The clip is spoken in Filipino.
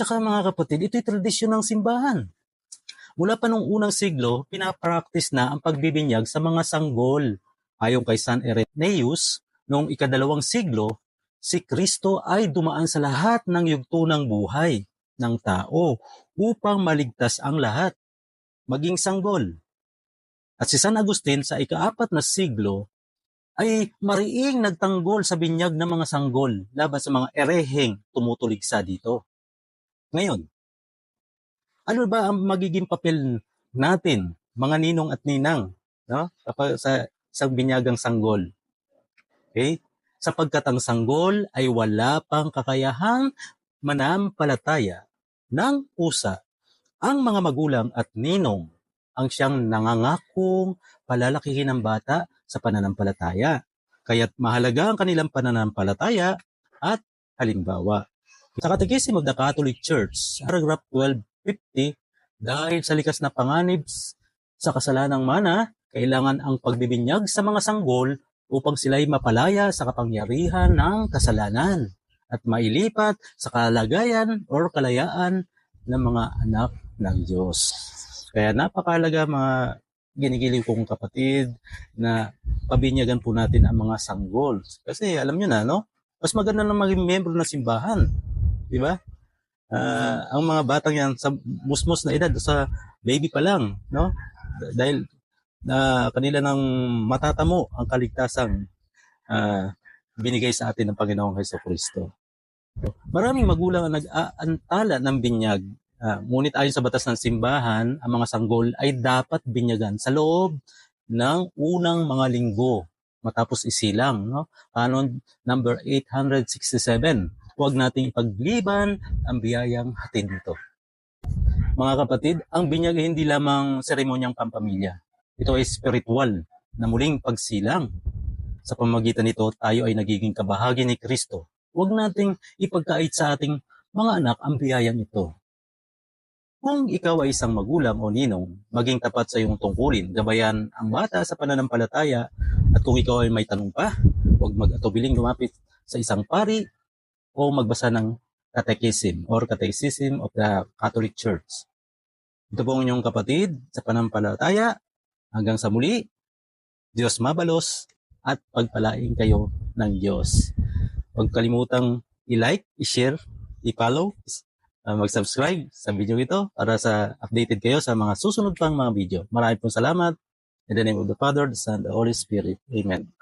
Tsaka mga kapatid, ito'y tradisyon ng simbahan. Mula pa nung unang siglo, pinapractice na ang pagbibinyag sa mga sanggol. Ayon kay San Irenaeus, noong ikadalawang siglo, si Kristo ay dumaan sa lahat ng yugto ng buhay ng tao upang maligtas ang lahat, maging sanggol. At si San Agustin sa ikaapat na siglo ay mariing nagtanggol sa binyag ng mga sanggol laban sa mga ereheng tumutuligsa dito. Ngayon, ano ba ang magiging papel natin, mga ninong at ninang, no? sa isang binyagang sanggol? Okay? Sapagkat ang sanggol ay wala pang kakayahang manampalataya ng pusa. Ang mga magulang at ninong ang siyang nangangakong palalakihin ng bata sa pananampalataya. Kaya't mahalaga ang kanilang pananampalataya at halimbawa. Sa Catechism of the Catholic Church, paragraph 1250, dahil sa likas na panganib sa kasalanang mana, kailangan ang pagbibinyag sa mga sanggol upang sila'y mapalaya sa kapangyarihan ng kasalanan at mailipat sa kalagayan or kalayaan ng mga anak ng Diyos. Kaya napakalaga mga ginigiling kong kapatid na pabinyagan po natin ang mga sanggol. Kasi alam nyo na, no? Mas maganda na maging membro ng simbahan. Di ba? Uh, ang mga batang yan sa musmos na edad, sa baby pa lang, no? Dahil na uh, kanila nang matatamo ang kaligtasang uh, binigay sa atin ng Panginoong Heso Kristo. Maraming magulang ang nag-aantala ng binyag. Uh, ngunit ayon sa batas ng simbahan, ang mga sanggol ay dapat binyagan sa loob ng unang mga linggo matapos isilang. No? Canon number 867. Huwag nating ipagliban ang biyayang hatid nito. Mga kapatid, ang binyag hindi lamang seremonyang pampamilya. Ito ay spiritual na muling pagsilang. Sa pamagitan nito, tayo ay nagiging kabahagi ni Kristo Huwag nating ipagkait sa ating mga anak ang biyayang ito. Kung ikaw ay isang magulang o ninong, maging tapat sa iyong tungkulin, gabayan ang bata sa pananampalataya, at kung ikaw ay may tanong pa, huwag mag-atubiling lumapit sa isang pari o magbasa ng catechism or catechism of the Catholic Church. Ito po ang inyong kapatid sa pananampalataya. Hanggang sa muli, Diyos mabalos at pagpalain kayo ng Diyos. Huwag kalimutang i-like, i-share, i-follow, uh, mag-subscribe sa video ito para sa updated kayo sa mga susunod pang mga video. Maraming pong salamat. In the name of the Father, the Son, the Holy Spirit. Amen.